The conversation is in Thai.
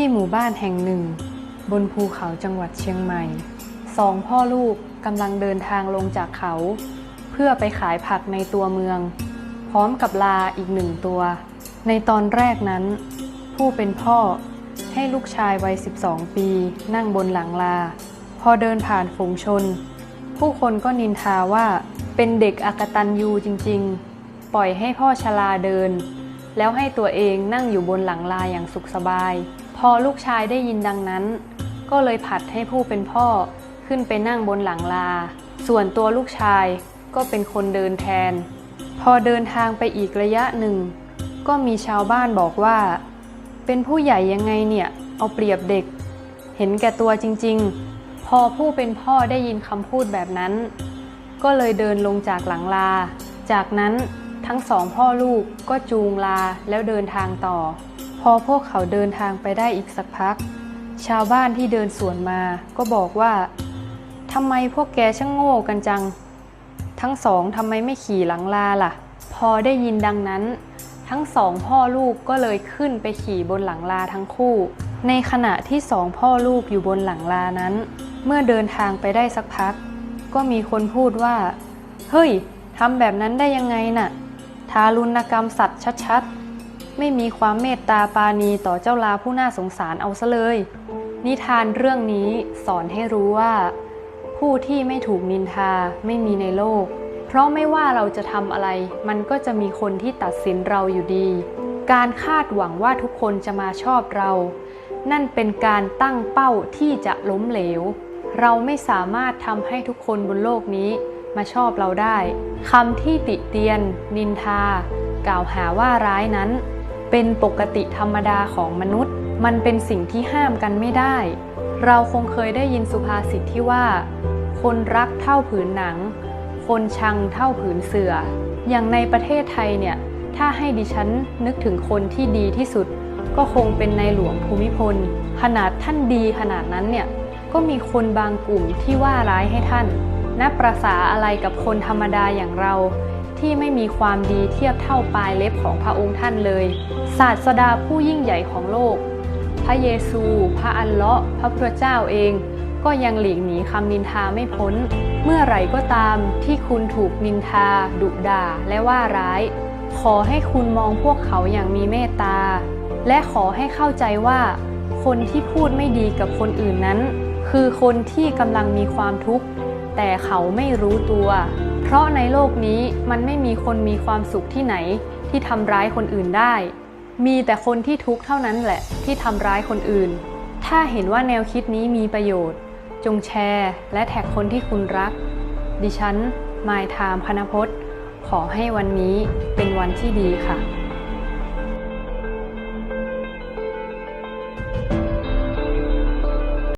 ที่หมู่บ้านแห่งหนึ่ง บนภูเขาจังหวัดเชียงใหม่ สองพ่อลูกกำลังเดินทางลงจากเขา เพื่อไปขายผักในตัวเมือง พร้อมกับลาอีกหนึ่งตัว ในตอนแรกนั้น ผู้เป็นพ่อให้ลูกชายวัย 12 ปีนั่งบนหลังลา พอเดินผ่านฝูงชน ผู้คนก็นินทาว่าเป็นเด็กอักตันยูจริงๆ ปล่อยให้พ่อชราเดิน แล้วให้ตัวเองนั่งอยู่บนหลังลาอย่างสุขสบาย พอลูกชายได้ยินดังนั้น ก็เลยผัดให้ผู้เป็นพ่อขึ้นไปนั่งบนหลังลา ส่วนตัวลูกชายก็เป็นคนเดินแทน พอเดินทางไปอีกระยะหนึ่ง ก็มีชาวบ้านบอกว่า เป็นผู้ใหญ่ยังไงเนี่ยเอาเปรียบเด็ก เห็นแก่ตัวจริง ๆ พอผู้เป็นพ่อได้ยินคำพูดแบบนั้น ก็เลยเดินลงจากหลังลา จากนั้นทั้งสองพ่อลูกก็จูงลาแล้วเดินทางต่อ อพวกเขาเดินทางไปได้อีกสักพัก ชาวบ้านที่เดินสวนมาก็บอกว่าทำไมพวกแกช่างโง่กันจัง ทั้งสองทำไมไม่ขี่หลังลาล่ะ พอได้ยินดังนั้น ทั้งสองพ่อลูกก็เลยขึ้นไปขี่บนหลังลาทั้งคู่ ในขณะที่สองพ่อลูกอยู่บนหลังลานั้น เมื่อเดินทางไปได้สักพัก ก็มีคนพูดว่า เฮ้ยทำแบบนั้นได้ยังไงน่ะ ทารุณกรรมสัตว์ชัดๆ ไม่มีความเมตตาปาณีต่อเจ้าลาผู้น่าสงสารเอาซะเลย นิทานเรื่องนี้สอนให้รู้ว่า ผู้ที่ไม่ถูกนินทาไม่มีในโลก เพราะไม่ว่าเราจะทำอะไร มันก็จะมีคนที่ตัดสินเราอยู่ดี การคาดหวังว่าทุกคนจะมาชอบเรา นั่นเป็นการตั้งเป้าที่จะล้มเหลว เราไม่สามารถทำให้ทุกคนบนโลกนี้มาชอบเราได้คำที่ติเตียน นินทา กล่าวหาว่าร้ายนั้น เป็นปกติธรรมดาของมนุษย์ มันเป็นสิ่งที่ห้ามกันไม่ได้ เราคงเคยได้ยินสุภาษิตที่ว่า คนรักเท่าผืนหนัง คนชังเท่าผืนเสืออย่างในประเทศไทยเนี่ย ถ้าให้ดิฉันนึกถึงคนที่ดีที่สุด ก็คงเป็นในหลวงภูมิพล ขนาดท่านดีขนาดนั้นเนี่ย ก็มีคนบางกลุ่มที่ว่าร้ายให้ท่านนับประษาอะไรกับคนธรรมดาอย่างเรา ที่ไม่มีความดีเทียบเท่าปลายเล็บของพระองค์ท่านเลย ศาสดาผู้ยิ่งใหญ่ของโลก พระเยซู พระอัลเลาะห์พระพุทธเจ้าเอง ก็ยังหลีกหนีคำนินทาไม่พ้น เมื่อไหร่ก็ตามที่คุณถูกนินทา ดุด่า และว่าร้าย ขอให้คุณมองพวกเขาอย่างมีเมตตา และขอให้เข้าใจว่า คนที่พูดไม่ดีกับคนอื่นนั้น คือคนที่กำลังมีความทุกข์ แต่เขาไม่รู้ตัว เพราะในโลกนี้มันไม่มีคนมีความสุขที่ไหนที่ทำร้ายคนอื่นได้ มีแต่คนที่ทุกข์เท่านั้นแหละที่ทำร้ายคนอื่น ถ้าเห็นว่าแนวคิดนี้มีประโยชน์ จงแชร์และแท็กคนที่คุณรัก ดิฉันมายทามพนพศขอให้วันนี้เป็นวันที่ดีค่ะ